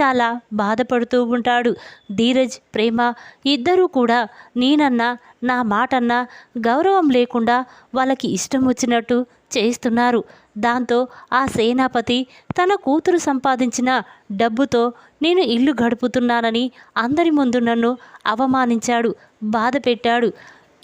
చాలా బాధపడుతూ ఉంటాడు. ధీరజ్ ప్రేమ ఇద్దరూ కూడా నేనన్నా నా మాటన్నా గౌరవం లేకుండా వాళ్ళకి ఇష్టం వచ్చినట్టు చేస్తున్నారు. దాంతో ఆ సేనాపతి తన కూతురు సంపాదించిన డబ్బుతో నేను ఇల్లు గడుపుతున్నానని అందరి ముందు నన్ను అవమానించాడు బాధ పెట్టాడు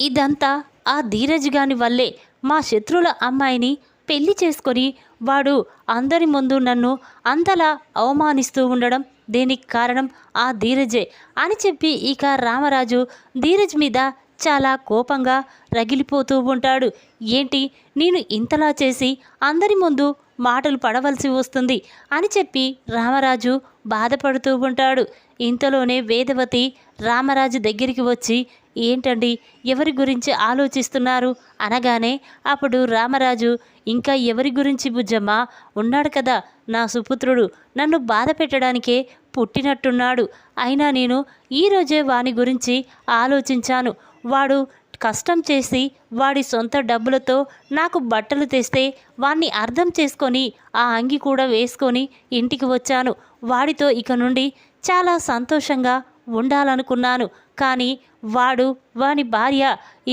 ఇదంతా ఆ ధీరజ్ గాని వల్లే మా శత్రువుల అమ్మాయిని పెళ్ళి చేసుకొని వాడు అందరి ముందు నన్ను అంతలా అవమానిస్తూ ఉండడం దీనికి కారణం? ఆ ధీరజే అని చెప్పి ఇక రామరాజు ధీరజ్ మీద చాలా కోపంగా రగిలిపోతూ ఉంటాడు. ఏంటి? నేను ఇంతలా చేసి అందరి ముందు మాటలు పడవలసి వస్తుంది అని చెప్పి రామరాజు బాధపడుతూ ఉంటాడు. ఇంతలోనే వేదవతి రామరాజు దగ్గరికి వచ్చి ఏంటండి? ఎవరి గురించి ఆలోచిస్తున్నారు? అనగానే అప్పుడు రామరాజు ఇంకా ఎవరి గురించి బుజ్జమ్మ? ఉన్నాడు కదా నా సుపుత్రుడు. నన్ను బాధ పెట్టడానికే పుట్టినట్టున్నాడు. అయినా నేను ఈరోజే వాని గురించి ఆలోచించాను. వాడు కష్టం చేసి వాడి సొంత డబ్బులతో నాకు బట్టలు తెస్తే వాణ్ణి అర్థం చేసుకొని ఆ అంగి కూడా వేసుకొని ఇంటికి వచ్చాను. వాడితో ఇక నుండి చాలా సంతోషంగా ఉండాలనుకున్నాను. కానీ వాడు వాని భార్య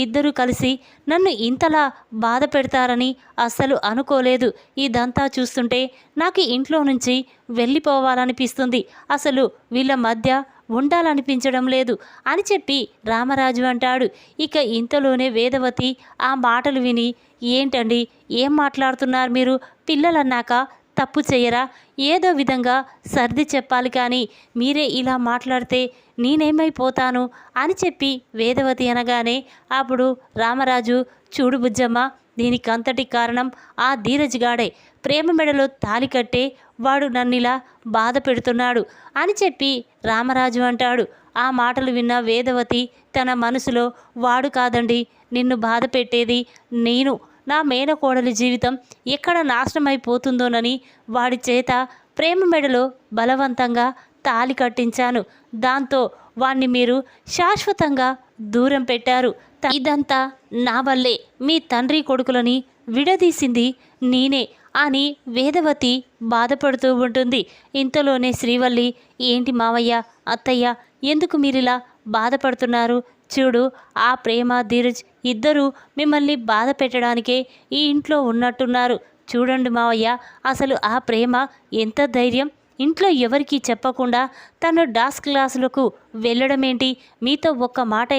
ఇద్దరూ కలిసి నన్ను ఇంతలా బాధ పెడతారని అస్సలు అనుకోలేదు. ఇదంతా చూస్తుంటే నాకు ఇంట్లో నుంచి వెళ్ళిపోవాలనిపిస్తుంది. అసలు వీళ్ళ మధ్య ఉండాలనిపించడం లేదు అని చెప్పి రామరాజు అంటాడు. ఇక ఇంతలోనే వేదవతి ఆ మాటలు విని ఏంటండి ఏం మాట్లాడుతున్నారు మీరు? పిల్లలన్నాక తప్పు చేయరా? ఏదో విధంగా సర్ది చెప్పాలి కానీ మీరే ఇలా మాట్లాడితే నేనేమైపోతాను? అని చెప్పి వేదవతి అనగానే అప్పుడు రామరాజు చూడు బుజ్జమ్మ దీనికంతటి కారణం ఆ ధీరజ్గాడే ప్రేమ మెడలో తాలి కట్టే వాడు నన్నిలా బాధ పెడుతున్నాడు అని చెప్పి రామరాజు అంటాడు. ఆ మాటలు విన్న వేదవతి తన మనసులో వాడు కాదండి నిన్ను బాధ పెట్టేది నేను. నా మేనకోడలి జీవితం ఎక్కడ నాశనమైపోతుందోనని వాడి చేత ప్రేమ మెడలో బలవంతంగా తాలి కట్టించాను. దాంతో వాణ్ణి మీరు శాశ్వతంగా దూరం పెట్టారు. ఇదంతా నా వల్లే. మీ తండ్రి కొడుకులని విడదీసింది నేనే అని వేదవతి బాధపడుతూ ఉంటుంది. ఇంతలోనే శ్రీవల్లి ఏంటి మావయ్య అత్తయ్య ఎందుకు మీరిలా బాధపడుతున్నారు? చూడు ఆ ప్రేమ ధీరజ్ ఇద్దరూ మిమ్మల్ని బాధ పెట్టడానికే ఈ ఇంట్లో ఉన్నట్టున్నారు. చూడండి మావయ్య అసలు ఆ ప్రేమ ఎంత ధైర్యం? ఇంట్లో ఎవరికీ చెప్పకుండా తను డాన్స్ క్లాసులకు వెళ్ళడమేంటి? మీతో ఒక్క మాట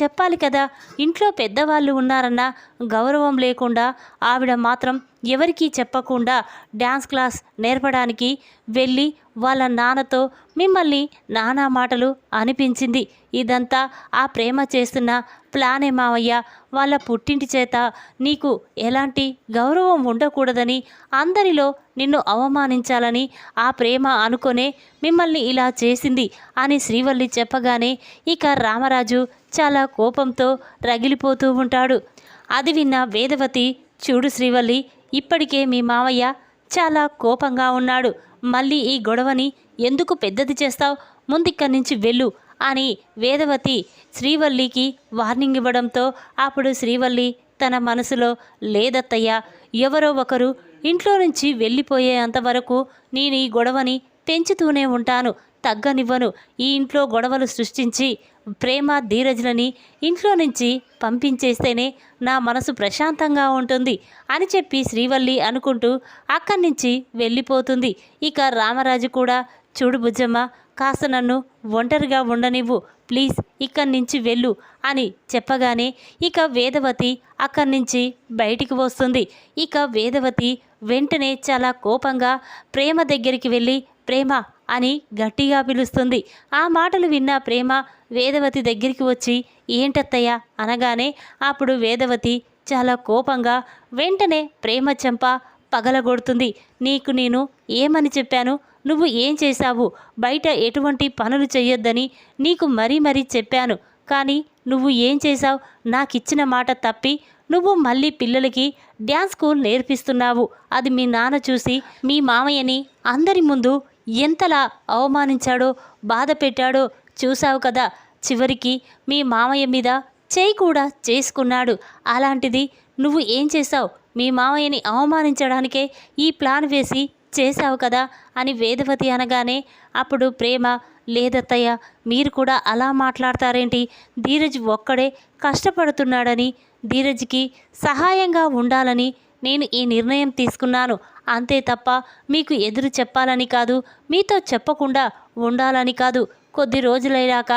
చెప్పాలి కదా ఇంట్లో పెద్దవాళ్ళు ఉన్నారన్న గౌరవం లేకుండా ఆవిడ మాత్రం ఎవరికీ చెప్పకుండా డ్యాన్స్ క్లాస్ నేర్పడానికి వెళ్ళి వాళ్ళ నాన్నతో మిమ్మల్ని నానా మాటలు అనిపించింది. ఇదంతా ఆ ప్రేమ చేస్తున్న ప్లానే మావయ్య వాళ్ళ పుట్టింటి చేత నీకు ఎలాంటి గౌరవం ఉండకూడదని అందరిలో నిన్ను అవమానించాలని ఆ ప్రేమ అనుకొనే మిమ్మల్ని ఇలా చేసింది అని శ్రీవల్లి చెప్పగానే ఇక రామరాజు చాలా కోపంతో రగిలిపోతూ ఉంటాడు. అది విన్న వేదవతి చూడు శ్రీవల్లి ఇప్పటికే మీ మావయ్య చాలా కోపంగా ఉన్నాడు. మళ్ళీ ఈ గొడవని ఎందుకు పెద్దది చేస్తావు? ముందిక్కడి నుంచి వెళ్ళు అని వేదవతి శ్రీవల్లికి వార్నింగ్ ఇవ్వడంతో అప్పుడు శ్రీవల్లి తన మనసులో లేదత్తయ్య ఎవరో ఒకరు ఇంట్లో నుంచి వెళ్ళిపోయేంత వరకు నేను ఈ గొడవని పెంచుతూనే ఉంటాను. తగ్గనివ్వను. ఈ ఇంట్లో గొడవలు సృష్టించి ప్రేమ ధీరజులని ఇంట్లో నుంచి పంపించేస్తేనే నా మనసు ప్రశాంతంగా ఉంటుంది అని చెప్పి శ్రీవల్లి అనుకుంటూ అక్కడి నుంచి వెళ్ళిపోతుంది. ఇక రామరాజు కూడా చూడు బుజ్జమ్మ కాస్త నన్ను ఒంటరిగా ఉండనివ్వు ప్లీజ్ ఇక్కడి నుంచి వెళ్ళు అని చెప్పగానే ఇక వేదవతి అక్కడి నుంచి బయటికి వస్తుంది. ఇక వేదవతి వెంటనే చాలా కోపంగా ప్రేమ దగ్గరికి వెళ్ళి ప్రేమ అని గట్టిగా పిలుస్తుంది. ఆ మాటలు విన్న ప్రేమ వేదవతి దగ్గరికి వచ్చి ఏంటత్తయ్య? అనగానే అప్పుడు వేదవతి చాలా కోపంగా వెంటనే ప్రేమ చెంప పగలగొడుతుంది. నీకు నేను ఏమని చెప్పాను? నువ్వు ఏం చేశావు? బయట ఎటువంటి పనులు చెయ్యొద్దని నీకు మరీ మరీ చెప్పాను. కానీ నువ్వు ఏం చేశావు? నాకిచ్చిన మాట తప్పి నువ్వు మళ్ళీ పిల్లలకి డ్యాన్స్ స్కూల్ నేర్పిస్తున్నావు. అది మీ నాన్న చూసి మీ మామయ్యని అందరి ముందు ఎంతలా అవమానించాడో బాధ పెట్టాడో చూశావు కదా. చివరికి మీ మామయ్య మీద చేయి కూడా చేసుకున్నాడు. అలాంటిది నువ్వు ఏం చేశావు? మీ మామయ్యని అవమానించడానికే ఈ ప్లాన్ వేసి చేశావు కదా అని వేదవతి అనగానే అప్పుడు ప్రేమ లేదత్తయ్య మీరు కూడా అలా మాట్లాడతారేంటి? ధీరజ్ ఒక్కడే కష్టపడుతున్నాడని ధీరజ్కి సహాయంగా ఉండాలని నేను ఈ నిర్ణయం తీసుకున్నాను. అంతే తప్ప మీకు ఎదురు చెప్పాలని కాదు మీతో చెప్పకుండా ఉండాలని కాదు. కొద్ది రోజులయ్యాక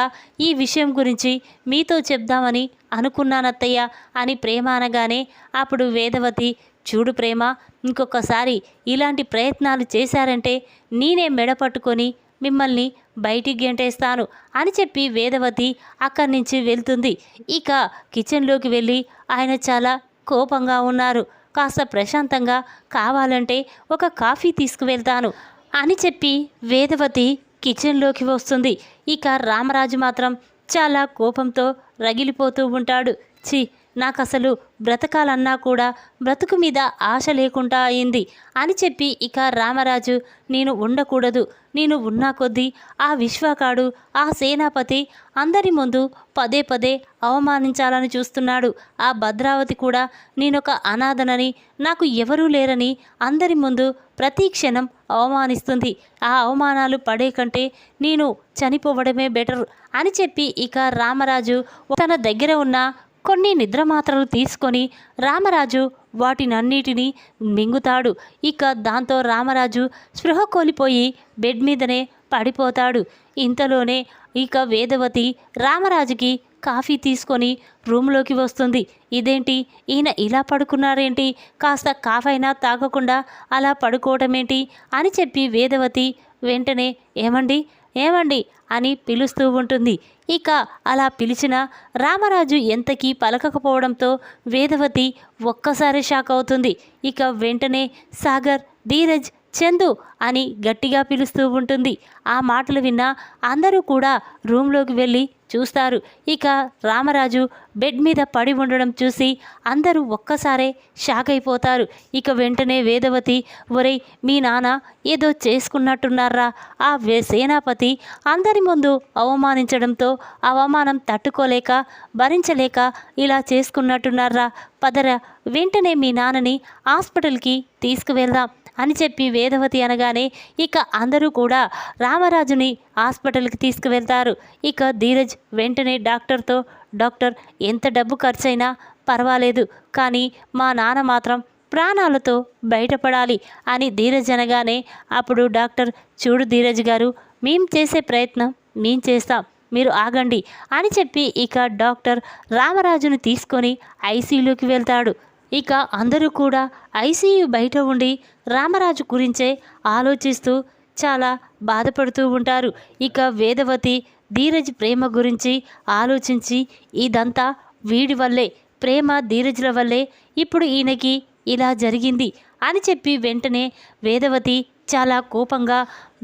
ఈ విషయం గురించి మీతో చెప్దామని అనుకున్నానత్తయ్య అని ప్రేమ అనగానే అప్పుడు వేదవతి చూడు ప్రేమ ఇంకొకసారి ఇలాంటి ప్రయత్నాలు చేశారంటే నేనే మెడ పట్టుకొని మిమ్మల్ని బయటికి గెంటేస్తాను అని చెప్పి వేదవతి అక్కడి నుంచి వెళ్తుంది. ఇక కిచెన్లోకి వెళ్ళి ఆయన చాలా కోపంగా ఉన్నారు. కాస్త ప్రశాంతంగా కావాలంటే ఒక కాఫీ తీసుకువెళ్తాను అని చెప్పి వేదవతి కిచెన్లోకి వస్తుంది. ఇక రామరాజు మాత్రం చాలా కోపంతో రగిలిపోతూ ఉంటాడు. ఛీ నాకు అసలు బ్రతకాలన్నా కూడా బ్రతుకు మీద ఆశ లేకుండా అయింది అని చెప్పి ఇక రామరాజు నేను ఉండకూడదు నేను ఉన్నా కొద్దీ ఆ విశ్వకాడు ఆ సేనాపతి అందరి ముందు పదే పదే అవమానించాలని చూస్తున్నాడు. ఆ భద్రావతి కూడా నేనొక అనాథనని నాకు ఎవరూ లేరని అందరి ముందు ప్రతి క్షణం అవమానిస్తుంది. ఆ అవమానాలు పడే కంటే నేను చనిపోవడమే బెటర్ అని చెప్పి ఇక రామరాజు తన దగ్గర ఉన్న కొన్ని నిద్రమాత్రలు తీసుకొని రామరాజు వాటినన్నిటినీ మింగుతాడు. ఇక దాంతో రామరాజు స్పృహ కోల్పోయి బెడ్ మీదనే పడిపోతాడు. ఇంతలోనే ఇక వేదవతి రామరాజుకి కాఫీ తీసుకొని రూమ్లోకి వస్తుంది. ఇదేంటి? ఈయన ఇలా పడుకున్నారేంటి? కాస్త కాఫైనా తాగకుండా అలా పడుకోవటమేంటి? అని చెప్పి వేదవతి వెంటనే ఏమండి? ఏమండి? అని పిలుస్తూ ఉంటుంది. ఇక అలా పిలిచిన రామరాజు ఎంతకీ పలకకపోవడంతో వేదవతి ఒక్కసారి షాక్ అవుతుంది. ఇక వెంటనే సాగర్ ధీరజ్ చందు అని గట్టిగా పిలుస్తూ ఉంటుంది. ఆ మాటలు విన్న అందరూ కూడా రూమ్లోకి వెళ్ళి చూస్తారు. ఇక రామరాజు బెడ్ మీద పడి ఉండడం చూసి అందరూ ఒక్కసారే షాక్ అయిపోతారు. ఇక వెంటనే వేదవతి ఒరే మీ నాన్న ఏదో చేసుకున్నట్టున్నారా? ఆ సేనాపతి అందరి ముందు అవమానించడంతో అవమానం తట్టుకోలేక భరించలేక ఇలా చేసుకున్నట్టున్నారా? పదరా వెంటనే మీ నాన్నని హాస్పిటల్కి తీసుకువెళ్దాం అని చెప్పి వేదవతి అనగానే ఇక అందరూ కూడా రామరాజుని హాస్పిటల్కి తీసుకువెళ్తారు. ఇక ధీరజ్ వెంటనే డాక్టర్తో డాక్టర్ ఎంత డబ్బు ఖర్చైనా పర్వాలేదు కానీ మా నాన్న మాత్రం ప్రాణాలతో బయటపడాలి అని ధీరజ్ అనగానే అప్పుడు డాక్టర్ చూడు ధీరజ్ గారు మేం చేసే ప్రయత్నం మేం చేస్తాం మీరు ఆగండి అని చెప్పి ఇక డాక్టర్ రామరాజును తీసుకొని ఐసీయూలోకి వెళ్తాడు. ఇక అందరూ కూడా ఐసీయూ బయట ఉండి రామరాజు గురించే ఆలోచిస్తూ చాలా బాధపడుతూ ఉంటారు. ఇక వేదవతి ధీరజ్ ప్రేమ గురించి ఆలోచించి ఇదంతా వీడి వల్లే ప్రేమ ధీరజ్ల వల్లే ఇప్పుడు ఈయనకి ఇలా జరిగింది అని చెప్పి వెంటనే వేదవతి చాలా కోపంగా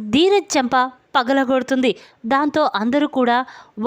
ధీరజ్ చెంప పగలగొడుతుంది. దాంతో అందరూ కూడా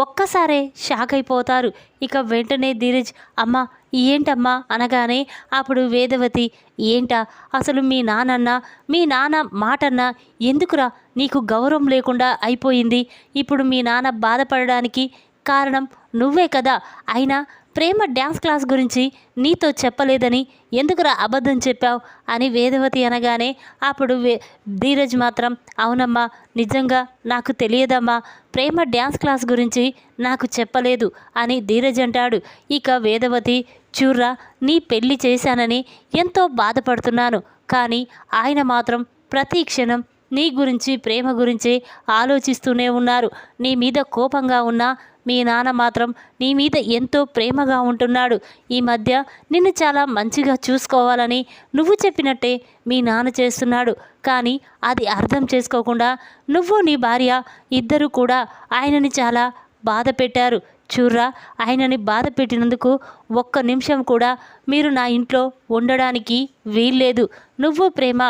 ఒక్కసారే షాక్ అయిపోతారు. ఇక వెంటనే ధీరజ్ అమ్మ ఏంటమ్మా? అనగానే అప్పుడు వేదవతి ఏంటా? అసలు మీ నాన్నన్న మీ నాన్న మాటన్న ఎందుకురా నీకు గౌరవం లేకుండా అయిపోయింది? ఇప్పుడు మీ నాన్న బాధపడడానికి కారణం నువ్వే కదా. అయినా ప్రేమ డ్యాన్స్ క్లాస్ గురించి నీతో చెప్పలేదని ఎందుకురా అబద్ధం చెప్పావు అని వేదవతి అనగానే అప్పుడు వే ధీరజ్ మాత్రం అవునమ్మా నిజంగా నాకు తెలియదమ్మా. ప్రేమ డ్యాన్స్ క్లాస్ గురించి నాకు చెప్పలేదు అని ధీరజ్ అంటాడు. ఇక వేదవతి చూర్రా నీ పెళ్ళి చేశానని ఎంతో బాధపడుతున్నాను. కానీ ఆయన మాత్రం ప్రతి క్షణం నీ గురించి ప్రేమ గురించి ఆలోచిస్తూనే ఉన్నారు. నీ మీద కోపంగా ఉన్నా మీ నాన్న మాత్రం నీ మీద ఎంతో ప్రేమగా ఉంటున్నాడు. ఈ మధ్య నిన్ను చాలా మంచిగా చూసుకోవాలని నువ్వు చెప్పినట్టే మీ నాన్న చేస్తున్నాడు. కానీ అది అర్థం చేసుకోకుండా నువ్వు నీ భార్య ఇద్దరు కూడా ఆయనని చాలా బాధ పెట్టారు. చూర్రా ఆయనని బాధ పెట్టినందుకు ఒక్క నిమిషం కూడా మీరు నా ఇంట్లో ఉండడానికి వీల్లేదు. నువ్వు ప్రేమ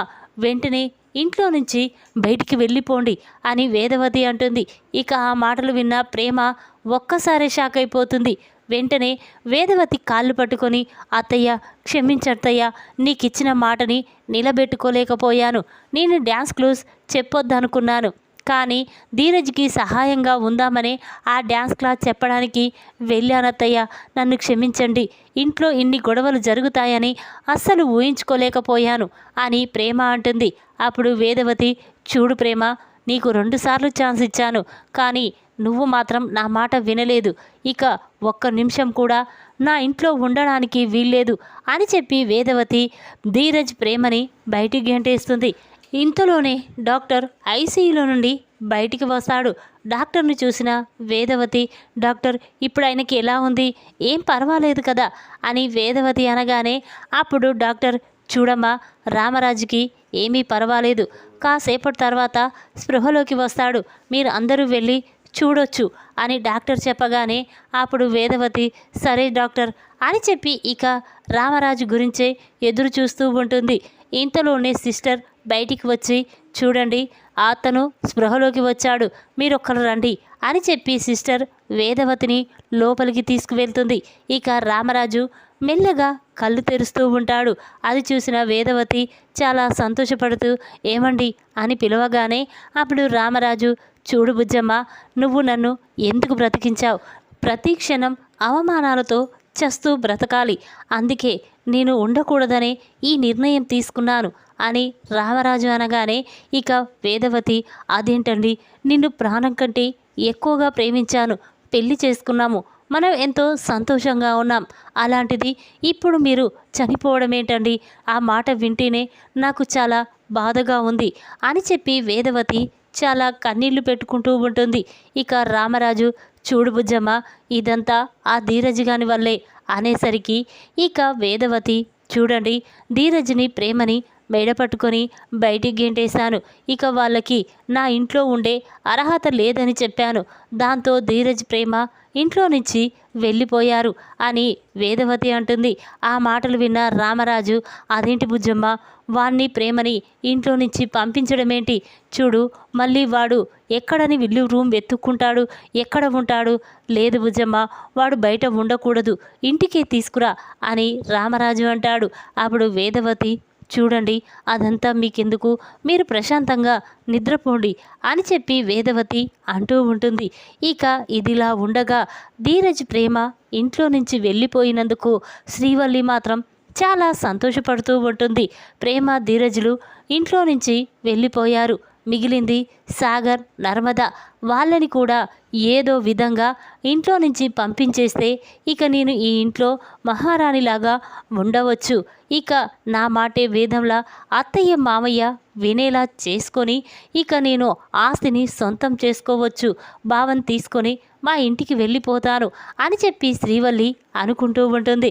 వెంటనే ఇంట్లో నుంచి బయటికి వెళ్ళిపోండి అని వేదవతి అంటుంది. ఇక ఆ మాటలు విన్న ప్రేమ ఒక్కసారి షాక్ అయిపోతుంది. వెంటనే వేదవతి కాళ్ళు పట్టుకొని అత్తయ్య క్షమించత్తయ్య నీకిచ్చిన మాటని నిలబెట్టుకోలేకపోయాను. నేను డ్యాన్స్ క్లూస్ చెప్పొద్దనుకున్నాను. కానీ ధీరజ్కి సహాయంగా ఉందామని ఆ డ్యాన్స్ క్లాస్ చెప్పడానికి వెళ్ళానత్తయ్య నన్ను క్షమించండి. ఇంట్లో ఇన్ని గొడవలు జరుగుతాయని అస్సలు ఊహించుకోలేకపోయాను అని ప్రేమ అంటుంది. అప్పుడు వేదవతి చూడు ప్రేమ నీకు రెండుసార్లు ఛాన్స్ ఇచ్చాను కానీ నువ్వు మాత్రం నా మాట వినలేదు. ఇక ఒక్క నిమిషం కూడా నా ఇంట్లో ఉండడానికి వీల్లేదు అని చెప్పి వేదవతి ధీరజ్ ప్రేమని బయటికి గెంటేస్తుంది. ఇంతలోనే డాక్టర్ ఐసీయూలో నుండి బయటికి వస్తాడు. డాక్టర్ని చూసిన వేదవతి డాక్టర్ ఇప్పుడు ఆయనకి ఎలా ఉంది? ఏం పర్వాలేదు కదా? అని వేదవతి అనగానే అప్పుడు డాక్టర్ చూడమ్మా రామరాజుకి ఏమీ పర్వాలేదు. కాసేపటి తర్వాత స్పృహలోకి వస్తాడు. మీరు అందరూ వెళ్ళి చూడొచ్చు అని డాక్టర్ చెప్పగానే అప్పుడు వేదవతి సరే డాక్టర్ అని చెప్పి ఇక రామరాజు గురించే ఎదురు చూస్తూ ఉంటుంది. ఇంతలోనే సిస్టర్ బయటికి వచ్చి చూడండి అతను స్పృహలోకి వచ్చాడు. మీరొక్కరు రండి అని చెప్పి సిస్టర్ వేదవతిని లోపలికి తీసుకువెళ్తుంది. ఇక రామరాజు మెల్లగా కళ్ళు తెరుస్తూ ఉంటాడు. అది చూసిన వేదవతి చాలా సంతోషపడుతూ ఏమండి? అని పిలవగానే అప్పుడు రామరాజు చూడు బుజ్జమ్మ నువ్వు నన్ను ఎందుకు బ్రతికించావు? ప్రతి క్షణం అవమానాలతో చస్తూ బ్రతకాలి. అందుకే నేను ఉండకూడదనే ఈ నిర్ణయం తీసుకున్నాను. అని రామరాజు అనగానే ఇక వేదవతి అదేంటండి? నిన్ను ప్రాణం కంటే ఎక్కువగా ప్రేమించాను. పెళ్ళి చేసుకున్నాము. మనం ఎంతో సంతోషంగా ఉన్నాం. అలాంటిది ఇప్పుడు మీరు చనిపోవడం ఏంటండి ఆ మాట వింటేనే నాకు చాలా బాధగా ఉంది అని చెప్పి వేదవతి చాలా కన్నీళ్ళు పెట్టుకుంటూ ఉంటుంది. ఇక రామరాజు చూడు బుజ్జమ్మ ఇదంతా ఆ ధీరజ్ గాని వల్లే అనేసరికి ఇక వేదవతి చూడండి ధీరజ్ని ప్రేమని మెడ పట్టుకొని బయటికి గెంటేశాను. ఇక వాళ్ళకి నా ఇంట్లో ఉండే అర్హత లేదని చెప్పాను. దాంతో ధీరజ్ ప్రేమ ఇంట్లో నుంచి వెళ్ళిపోయారు అని వేదవతి అంటుంది. ఆ మాటలు విన్న రామరాజు అదేంటి బుజ్జమ్మ వాణ్ణి ప్రేమని ఇంట్లో నుంచి పంపించడమేంటి? చూడు మళ్ళీ వాడు ఎక్కడని విల్లు రూమ్ వెతుక్కుంటాడు. ఎక్కడ ఉంటాడు? లేదు బుజ్జమ్మ వాడు బయట ఉండకూడదు. ఇంటికే తీసుకురా అని రామరాజు అంటాడు. అప్పుడు వేదవతి చూడండి అదంతా మీకెందుకు? మీరు ప్రశాంతంగా నిద్రపోండి అని చెప్పి వేదవతి అంటూ ఉంటుంది. ఇక ఇదిలా ఉండగా ధీరజ్ ప్రేమ ఇంట్లో నుంచి వెళ్ళిపోయినందుకు శ్రీవల్లి మాత్రం చాలా సంతోషపడుతూ ఉంటుంది. ప్రేమ ధీరజులు ఇంట్లో నుంచి వెళ్ళిపోయారు. మిగిలింది సాగర్ నర్మద వాళ్ళని కూడా ఏదో విధంగా ఇంట్లో నుంచి పంపించేస్తే ఇక నేను ఈ ఇంట్లో మహారాణిలాగా ఉండవచ్చు. ఇక నా మాటే వేదంలా అత్తయ్య మామయ్య వినేలా చేసుకొని ఇక నేను ఆస్తిని సొంతం చేసుకోవచ్చు. భావం తీసుకొని మా ఇంటికి వెళ్ళిపోతాను అని చెప్పి శ్రీవల్లి అనుకుంటూ ఉంటుంది.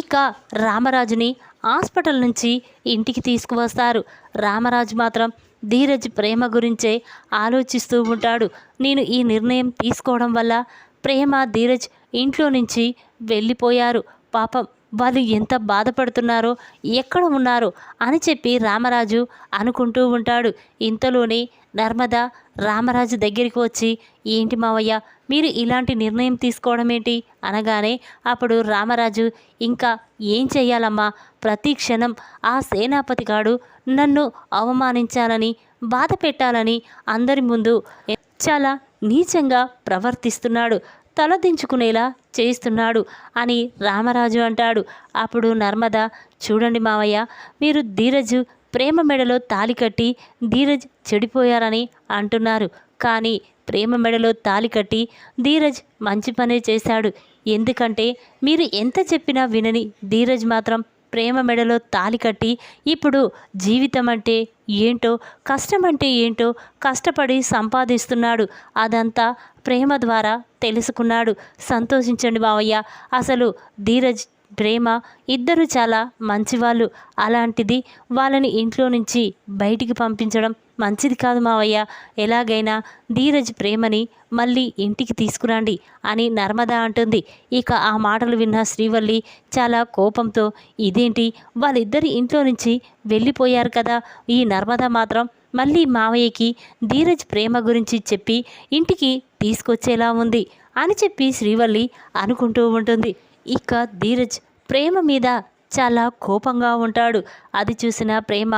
ఇక రామరాజుని హాస్పిటల్ నుంచి ఇంటికి తీసుకువస్తారు. రామరాజు మాత్రం ధీరజ్ ప్రేమ గురించే ఆలోచిస్తూ ఉంటాడు. నేను ఈ నిర్ణయం తీసుకోవడం వల్ల ప్రేమ ధీరజ్ ఇంట్లో నుంచి వెళ్ళిపోయారు. పాపం వాళ్ళు ఎంత బాధపడుతున్నారో ఎక్కడ ఉన్నారు అని చెప్పి రామరాజు అనుకుంటూ ఉంటాడు. ఇంతలోనే నర్మద రామరాజు దగ్గరికి వచ్చి ఏంటి మావయ్య మీరు ఇలాంటి నిర్ణయం తీసుకోవడం ఏంటి? అనగానే అప్పుడు రామరాజు ఇంకా ఏం చెయ్యాలమ్మా? ప్రతి క్షణం ఆ సేనాపతిగాడు నన్ను అవమానించాలని బాధ పెట్టాలని అందరి ముందు చాలా నీచంగా ప్రవర్తిస్తున్నాడు. తలదించుకునేలా చేయిస్తున్నాడు అని రామరాజు అంటాడు. అప్పుడు నర్మద చూడండి మావయ్య మీరు ధీరజు ప్రేమ మెడలో తాలి కట్టి ధీరజ్ చెడిపోయారని అంటున్నారు. కానీ ప్రేమ మెడలో తాలి కట్టి ధీరజ్ మంచి పనే చేశాడు. ఎందుకంటే మీరు ఎంత చెప్పినా వినని ధీరజ్ మాత్రం ప్రేమ మెడలో తాలి కట్టి ఇప్పుడు జీవితం అంటే ఏంటో కష్టం అంటే ఏంటో కష్టపడి సంపాదిస్తున్నాడు. అదంతా ప్రేమ ద్వారా తెలుసుకున్నాడు. సంతోషించండి బావయ్య. అసలు ధీరజ్ ప్రేమ ఇద్దరు చాలా మంచివాళ్ళు. అలాంటిది వాళ్ళని ఇంట్లో నుంచి బయటికి పంపించడం మంచిది కాదు మావయ్య. ఎలాగైనా ధీరజ్ ప్రేమని మళ్ళీ ఇంటికి తీసుకురండి అని నర్మద అంటుంది. ఇక ఆ మాటలు విన్న శ్రీవల్లి చాలా కోపంతో ఇదేంటి? వాళ్ళిద్దరి ఇంట్లో నుంచి వెళ్ళిపోయారు కదా. ఈ నర్మద మాత్రం మళ్ళీ మావయ్యకి ధీరజ్ ప్రేమ గురించి చెప్పి ఇంటికి తీసుకొచ్చేలా ఉంది అని చెప్పి శ్రీవల్లి అనుకుంటూ ఉంటుంది. ఇక ధీరజ్ ప్రేమ మీద చాలా కోపంగా ఉంటాడు. అది చూసిన ప్రేమ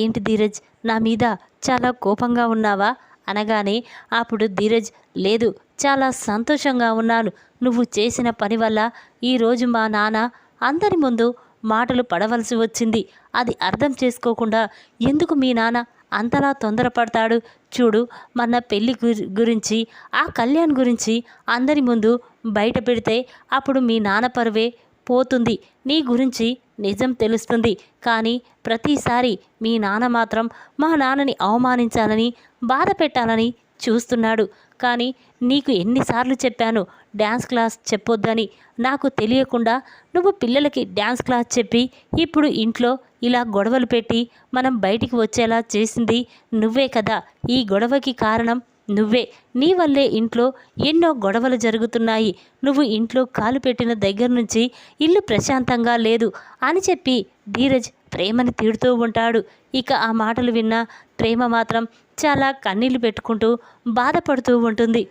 ఏంటి ధీరజ్ నా మీద చాలా కోపంగా ఉన్నావా? అనగానే అప్పుడు ధీరజ్ లేదు చాలా సంతోషంగా ఉన్నాను. నువ్వు చేసిన పని వల్ల ఈరోజు మా నాన్న అందరి ముందు మాటలు పడవలసి వచ్చింది. అది అర్థం చేసుకోకుండా ఎందుకు మీ నాన్న అంతలా తొందరపడతాడు? చూడు మన పెళ్ళి గురించి ఆ కళ్యాణ్ గురించి అందరి ముందు బయట పెడితే అప్పుడు మీ నాన్న పరువే పోతుంది. నీ గురించి నిజం తెలుస్తుంది. కానీ ప్రతిసారి మీ నాన్న మాత్రం మా నాన్నని అవమానించాలని బాధ పెట్టాలని చూస్తున్నాడు. కానీ నీకు ఎన్నిసార్లు చెప్పాను డ్యాన్స్ క్లాస్ చెప్పొద్దని. నాకు తెలియకుండా నువ్వు పిల్లలకి డ్యాన్స్ క్లాస్ చెప్పి ఇప్పుడు ఇంట్లో ఇలా గొడవలు పెట్టి మనం బయటికి వచ్చేలా చేసింది నువ్వే కదా. ఈ గొడవకి కారణం నువ్వే. నీ వల్లే ఇంట్లో ఎన్నో గొడవలు జరుగుతున్నాయి. నువ్వు ఇంట్లో కాలు పెట్టిన దగ్గర నుంచి ఇల్లు ప్రశాంతంగా లేదు అని చెప్పి ధీరజ్ ప్రేమని తిడుతూ ఉంటాడు. ఇక ఆ మాటలు విన్న ప్రేమ మాత్రం చాలా కన్నీళ్ళు పెట్టుకుంటూ బాధపడుతూ ఉంటుంది.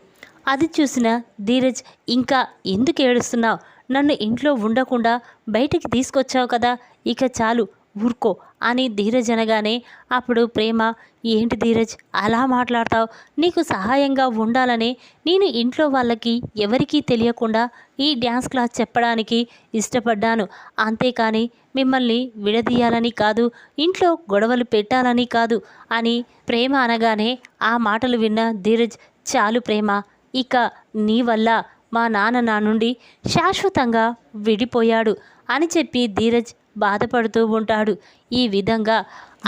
అది చూసిన ధీరజ్ ఇంకా ఎందుకు ఏడుస్తున్నావు? నన్ను ఇంట్లో ఉండకుండా బయటికి తీసుకొచ్చావు కదా. ఇక చాలు ఊరుకో. అని ధీరజ్ అనగానే అప్పుడు ప్రేమ ఏంటి ధీరజ్ అలా మాట్లాడతావు? నీకు సహాయంగా ఉండాలనే నేను ఇంట్లో వాళ్ళకి ఎవరికీ తెలియకుండా ఈ డ్యాన్స్ క్లాస్ చెప్పడానికి ఇష్టపడ్డాను. అంతేకాని మిమ్మల్ని విడదీయాలని కాదు ఇంట్లో గొడవలు పెట్టాలని కాదు అని ప్రేమ అనగానే ఆ మాటలు విన్న ధీరజ్ చాలు ప్రేమ ఇక నీ వల్ల మా నాన్న నా నుండి శాశ్వతంగా విడిపోయాడు అని చెప్పి ధీరజ్ బాధపడుతూ ఉంటాడు. ఈ విధంగా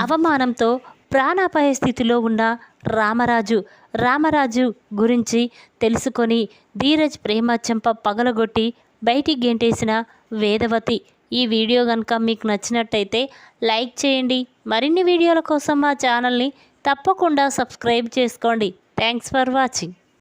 అవమానంతో ప్రాణాపాయ స్థితిలో ఉన్న రామరాజు రామరాజు గురించి తెలుసుకొని ధీరజ్ ప్రేమ చెంప పగలగొట్టి బయటికి గెంటేసిన వేదవతి. ఈ వీడియో కనుక మీకు నచ్చినట్టయితే లైక్ చేయండి. మరిన్ని వీడియోల కోసం మా ఛానల్ని తప్పకుండా సబ్స్క్రైబ్ చేసుకోండి. Thanks for watching.